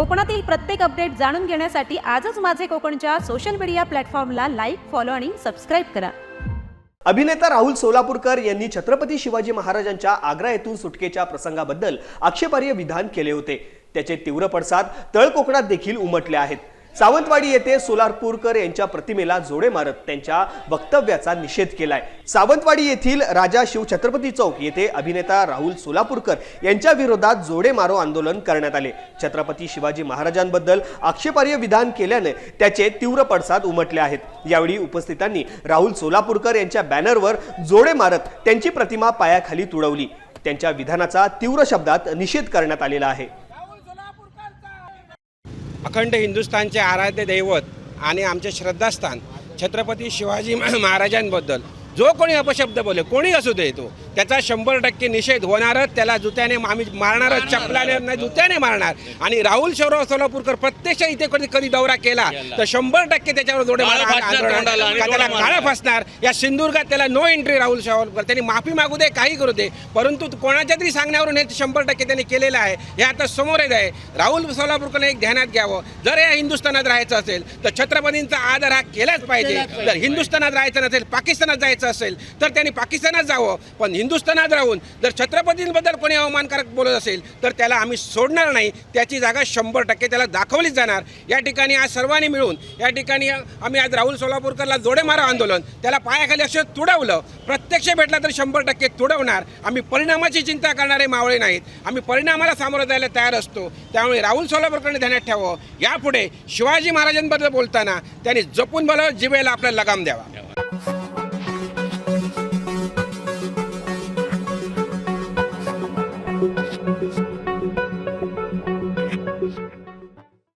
कोकणातील प्रत्येक अपडेट जाणून घेण्यासाठी आजच माझे कोकणच्या सोशल मीडिया प्लॅटफॉर्मला लाईक फॉलो आणि सबस्क्राईब करा. अभिनेता राहुल सोलापूरकर यांनी छत्रपती शिवाजी महाराजांच्या आग्रा येथून सुटकेच्या प्रसंगाबद्दल आक्षेपार्ह विधान केले होते. त्याचे तीव्र पडसाद तळ कोकणात देखील उमटले आहेत. सावंतवाडी येथे सोलारपूरकर यांच्या प्रतिमेला जोडे मारत त्यांच्या वक्तव्याचा निषेध केलाय. सावंतवाडी येथील राजा शिव छत्रपती चौक येथे अभिनेता राहुल सोलापूरकर यांच्या विरोधात जोडे मारो आंदोलन करण्यात आले. छत्रपती शिवाजी महाराजांबद्दल आक्षेपार्ह विधान केल्याने त्याचे तीव्र पडसाद उमटले आहेत. यावेळी उपस्थितांनी राहुल सोलापूरकर यांच्या बॅनरवर जोडे मारत त्यांची प्रतिमा पायाखाली तुडवली. त्यांच्या विधानाचा तीव्र शब्दात निषेध करण्यात आलेला आहे. अखंड हिंदुस्थानचे आराध्य दैवत आणि आमचे श्रद्धास्थान छत्रपती शिवाजी महाराजांबद्दल. जो कोणी अपशब्द बोले कोणी असू दे तो. त्याचा शंभर टक्के निषेध होणारच त्याला जुत्याने आम्ही मारणारच चपलाने नाही जुत्याने मारणार. आणि राहुल शौरव सोलापूरकर प्रत्यक्ष इथे कधी कधी दौरा केला तर शंभर टक्के त्याच्यावर जोडे त्याला काळं. फासणार. या सिंधुदुर्गात त्याला नो एंट्री राहुल सावरकर त्यांनी माफी मागू दे काही करू दे. परंतु कोणाच्या तरी सांगण्यावरून हे शंभर टक्के त्यांनी केलेलं आहे. हे आता समोर येत आहे. राहुल सोलापूरकडे एक ध्यानात घ्यावं. जर या हिंदुस्थानात राहायचं असेल तर छत्रपतींचा आदर हा केलाच पाहिजे. जर हिंदुस्थानात राहायचं नसेल पाकिस्तानात जायचं असेल तर त्यांनी पाकिस्तानात जावं. पण हिंदुस्थानात राहून जर छत्रपतींबद्दल कोणी अवमानकारक बोलत असेल तर त्याला आम्ही सोडणार नाही. त्याची जागा शंभर टक्के त्याला दाखवलीच जाणार. या ठिकाणी आज सर्वांनी मिळून या ठिकाणी आम्ही आज राहुल सोलापूरकरला जोडे मारा आंदोलन. त्याला पायाखाली असं तुडवलं. प्रत्यक्ष भेटला तर शंभर टक्के तुडवणार. आम्ही परिणामाची चिंता करणारे मावळे नाहीत. आम्ही परिणामाला सामोरं जायला तयार असतो. त्यामुळे राहुल सोलापूरकरने ध्यानात ठेवावं. यापुढे शिवाजी महाराजांबद्दल बोलताना त्यांनी जपून बोलावं. जिवेला आपल्याला लगाम द्यावा.